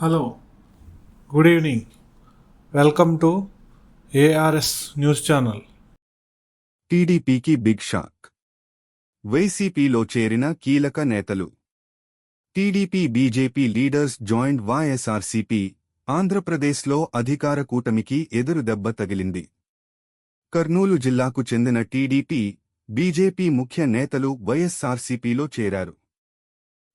Hello good evening. Welcome to ARS news channel. టీడీపీకి big shock. వైసీపీలో చేరిన కీలక నేతలు. TDP BJP leaders joint YSRCP ఆంధ్రప్రదేశ్లో అధికార కూటమికి ఎదురు దెబ్బ తగిలింది. కర్నూలు జిల్లాకు చెందిన టీడీపీ బీజేపీ ముఖ్య నేతలు వైఎస్ఆర్సీపీలో చేరారు.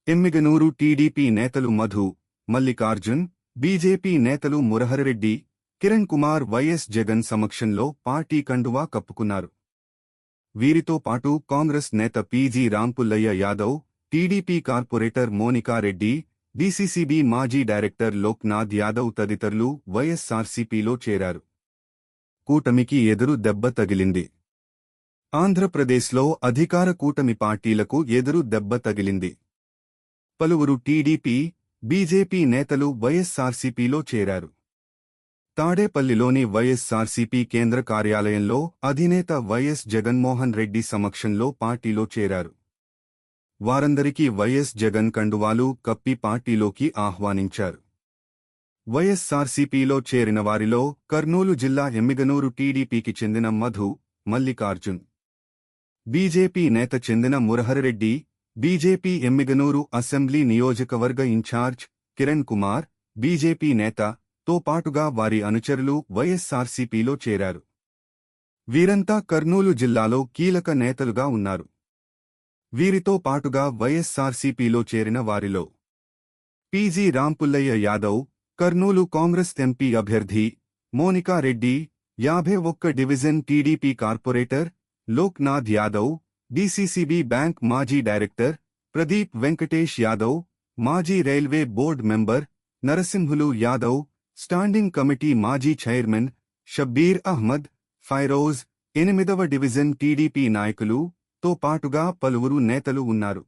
ఎమ్మిగనూరు టీడీపీ నేతలు మధు మల్లికార్జున్ బీజేపీ నేతలు మురహరరెడ్డి కిరణ్ కుమార్ వైఎస్ జగన్ సమక్షంలో పార్టీ కండువా కప్పుకున్నారు. వీరితో పాటు కాంగ్రెస్ నేత PG Rampullaiah Yadav TDP corporator Monikareddy DCCB మాజీ డైరెక్టర్ లోక్నాథ్ యాదవ్ తదితరులు వైఎస్సార్సీపీలో చేరారు. కూటమికి ఎదురు దెబ్బ తగిలింది. ఆంధ్రప్రదేశ్లో అధికార కూటమి పార్టీలకు ఎదురు దెబ్బ తగిలింది. పలువురు టీడీపీ బీజేపీ నేతలు వైఎస్సార్సీపీలో చేరారు. తాడేపల్లిలోని వైఎస్ఆర్సీపీ కేంద్ర కార్యాలయంలో అధినేత వైఎస్ జగన్మోహన్ రెడ్డి సమక్షంలో పార్టీలో చేరారు. వారందరికీ వైఎస్ జగన్ కండువాలు కప్పి పార్టీలోకి ఆహ్వానించారు. వైఎస్ఆర్సీపీలో చేరిన వారిలో కర్నూలు జిల్లా ఎమ్మిగనూరు టీడీపీకి చెందిన మధు మల్లికార్జున్. బీజేపీ నేత చెందిన మురహరిరెడ్డి బీజేపీ ఎమ్మిగనూరు అసెంబ్లీ నియోజకవర్గ ఇన్ఛార్జ్ కిరణ్ కుమార్ బీజేపీ నేత తో పాటుగా వారి అనుచరులు వైఎస్సార్సీపీలో చేరారు. వీరంతా కర్నూలు జిల్లాలో కీలక నేతలుగా ఉన్నారు. వీరితో పాటుగా వైఎస్ఆర్సీపీలో చేరిన వారిలో పీజీ రాంపుల్లయ్య యాదవ్ కర్నూలు కాంగ్రెస్ ఎంపీ అభ్యర్థి మోనికా రెడ్డి యాభై ఒక్క division TDP corporator Loknath Yadav DCCB bank మాజీ డైరెక్టర్ ప్రదీప్ వెంకటేష్ యాదవ్ మాజీ railway board member Narasimhulu Yadav standing committee మాజీ చైర్మన్ షబ్బీర్ అహ్మద్ ఫైరోజ్ ఎనిమిదవ డివిజన్ టీడీపీ నాయకులు తో పాటుగా పలువురు నేతలు ఉన్నారు.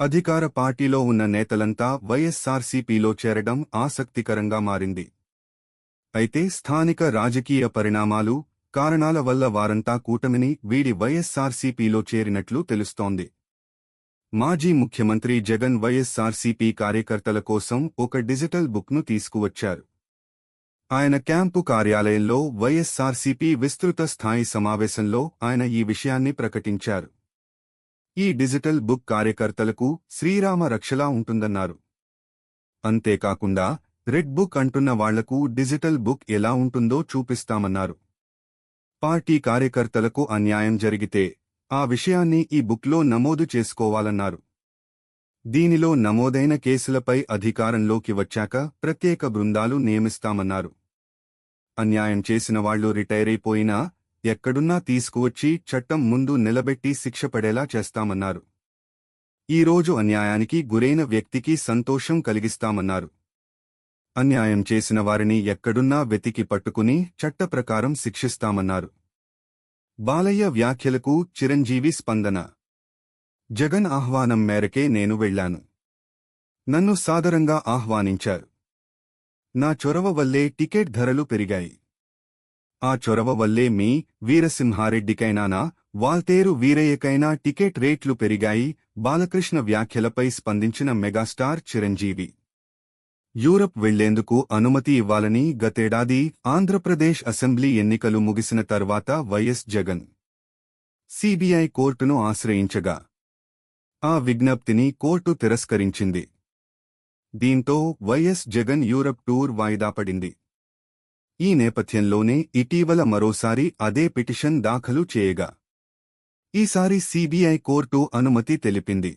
అధికార పార్టీలో ఉన్న నేతలంతా వైఎస్సార్సీపీలో చేరడం ఆసక్తికరంగా మారింది. అయితే స్థానిక రాజకీయ పరిణామాలు కారణాల వల్ల వారంతా కూటమిని వీడి వైఎస్సార్సీపీలో చేరినట్లు తెలుస్తోంది. మాజీ ముఖ్యమంత్రి జగన్ వైఎస్సార్సీపీ కార్యకర్తల కోసం ఒక డిజిటల్ బుక్ను తీసుకువచ్చారు. ఆయన క్యాంపు కార్యాలయంలో వైఎస్సార్సీపీ విస్తృత స్థాయి సమావేశంలో ఆయన ఈ విషయాన్ని ప్రకటించారు. ఈ డిజిటల్ బుక్ కార్యకర్తలకు శ్రీరామ రక్షలా ఉంటుందన్నారు. అంతేకాకుండా రెడ్ బుక్ అంటున్న వాళ్ళకు డిజిటల్ బుక్ ఎలా ఉంటుందో చూపిస్తామన్నారు. పార్టీ కార్యకర్తలకు అన్యాయం జరిగితే ఆ విషయాన్ని ఈ బుక్లో నమోదు చేసుకోవాలన్నారు. దీనిలో నమోదైన కేసులపై అధికారంలోకి వచ్చాక ప్రత్యేక బృందాలు నియమిస్తామన్నారు. అన్యాయం చేసిన వాళ్ళు రిటైరైపోయినా ఎక్కడున్నా తీసుకువచ్చి చట్టం ముందు నిలబెట్టి శిక్షపడేలా చేస్తామన్నారు. ఈరోజు అన్యాయానికి గురైన వ్యక్తికి సంతోషం కలిగిస్తామన్నారు. అన్యాయం చేసిన వారిని ఎక్కడున్నా వెతికి పట్టుకుని చట్టప్రకారం శిక్షిస్తామన్నారు. బాలయ్య వ్యాఖ్యలకు చిరంజీవి స్పందన. జగన్ ఆహ్వానం మేరకే నేను వెళ్ళాను నన్ను సాదరంగా ఆహ్వానించారు. నా చొరవ వల్లే టికెట్ ధరలు పెరిగాయి. ఆ చొరవ వల్లే మీ వీరసింహారెడ్డికైనానా వాల్తేరు వీరయ్యకైనా టికెట్ రేట్లు పెరిగాయి బాలకృష్ణ వ్యాఖ్యలపై స్పందించిన మెగాస్టార్ చిరంజీవి. యూరప్ వెళ్ళేందుకు అనుమతి ఇవ్వాలని గతేడాది ఆంధ్రప్రదేశ్ అసెంబ్లీ ఎన్నికలు ముగిసిన తర్వాత వైఎస్ జగన్ సిబిఐ కోర్టును ఆశ్రయించగా ఆ విజ్ఞప్తిని కోర్టు తిరస్కరించింది. దీంతో వైఎస్ జగన్ యూరప్ టూర్ వాయిదా పడింది. ఈ నేపథ్యంలోనే ఇటీవల మరోసారి అదే పిటిషన్ దాఖలు చేయగా ఈసారి సిబిఐ కోర్టు అనుమతి తెలిపింది.